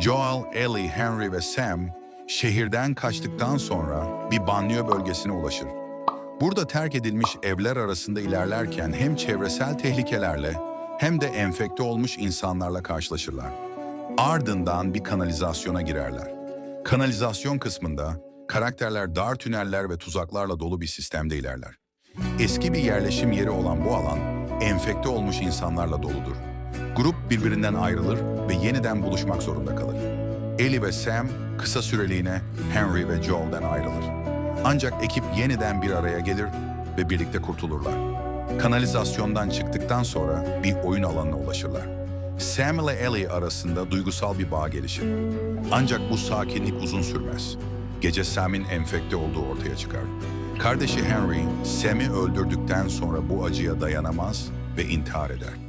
Joel, Ellie, Henry ve Sam şehirden kaçtıktan sonra bir banliyö bölgesine ulaşır. Burada terk edilmiş evler arasında ilerlerken hem çevresel tehlikelerle hem de enfekte olmuş insanlarla karşılaşırlar. Ardından bir kanalizasyona girerler. Kanalizasyon kısmında karakterler dar tüneller ve tuzaklarla dolu bir sistemde ilerler. Eski bir yerleşim yeri olan bu alan enfekte olmuş insanlarla doludur. Grup birbirinden ayrılır ve yeniden buluşmak zorunda kalır. Ellie ve Sam kısa süreliğine Henry ve Joel'den ayrılır. Ancak ekip yeniden bir araya gelir ve birlikte kurtulurlar. Kanalizasyondan çıktıktan sonra bir oyun alanına ulaşırlar. Sam ile Ellie arasında duygusal bir bağ gelişir. Ancak bu sakinlik uzun sürmez. Gece Sam'in enfekte olduğu ortaya çıkar. Kardeşi Henry, Sam'i öldürdükten sonra bu acıya dayanamaz ve intihar eder.